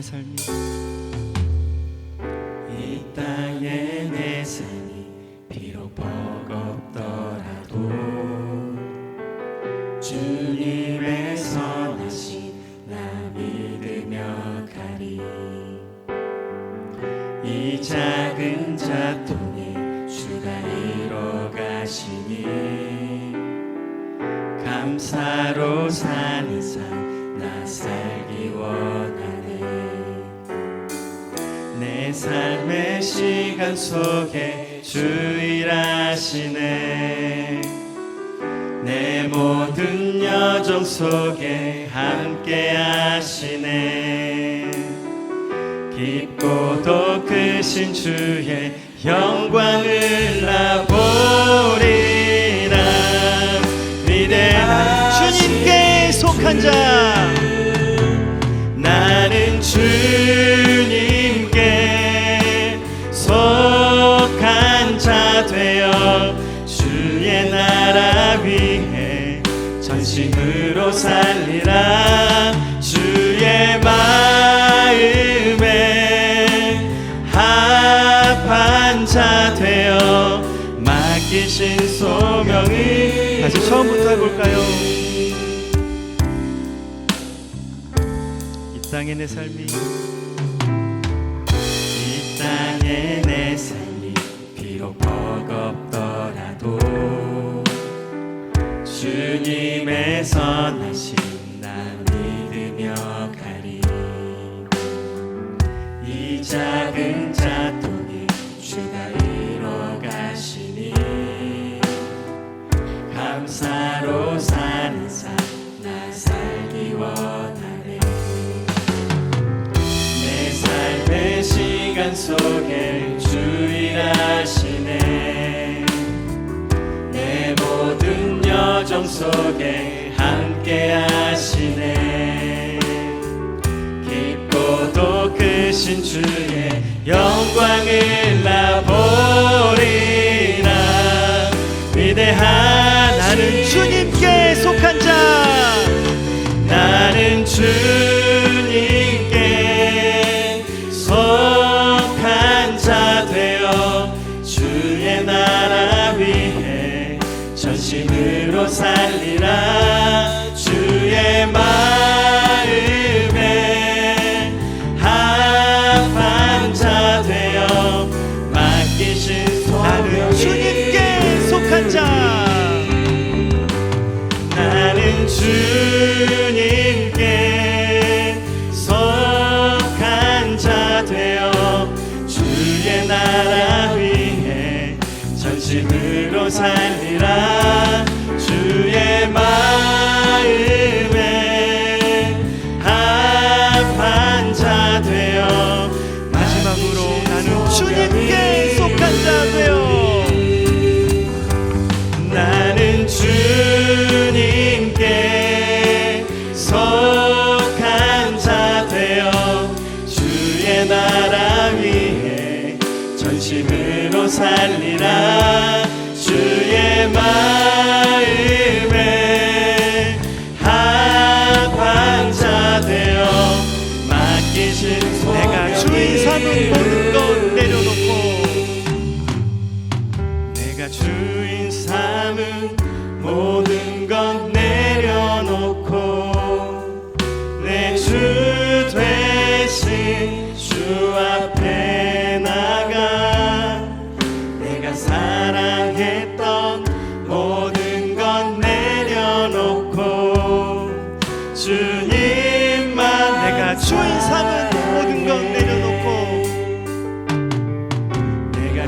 내 삶이. 이 땅에 내 삶이 비록 버겁더라도 주님의 선하신 나 믿으며 가리. 이 작은 자통에 주가 이뤄 가시니 감사로 사는 삶의 시간 속에 주 일하시네. 내 모든 여정 속에 함께 하시네. 깊고도 크신 주의 영광을 나보리라. 위대한 주님께 속한 자 나라 위해 전심으로 살리라 주의 마음에 합한 자 되어 맡기신 소명을 다시 처음부터 해볼까요? 이 땅의 내 삶이 이 땅의 선하신 나 믿으며 가리 이 작은 자통에 주가 이뤄 가시니 감사로 사는 삶 나 살기 원하네. 내 삶의 시간 속에 주 일하시네. 내 모든 여정 속에 함께 하시네. 깊고도 크신 주의 영광을 나보리 주님께 속한 자 되어 주의 나라 위해 전심으로 살 살리라. 주의 마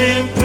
watching.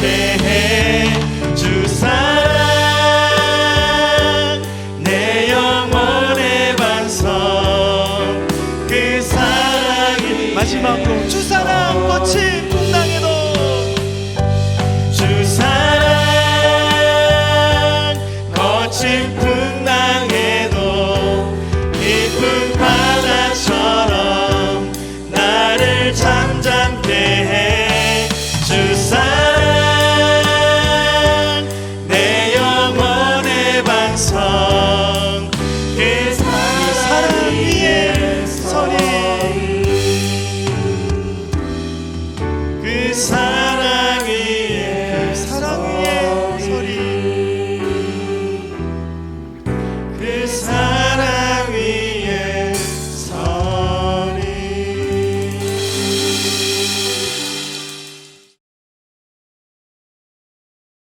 जाते हैं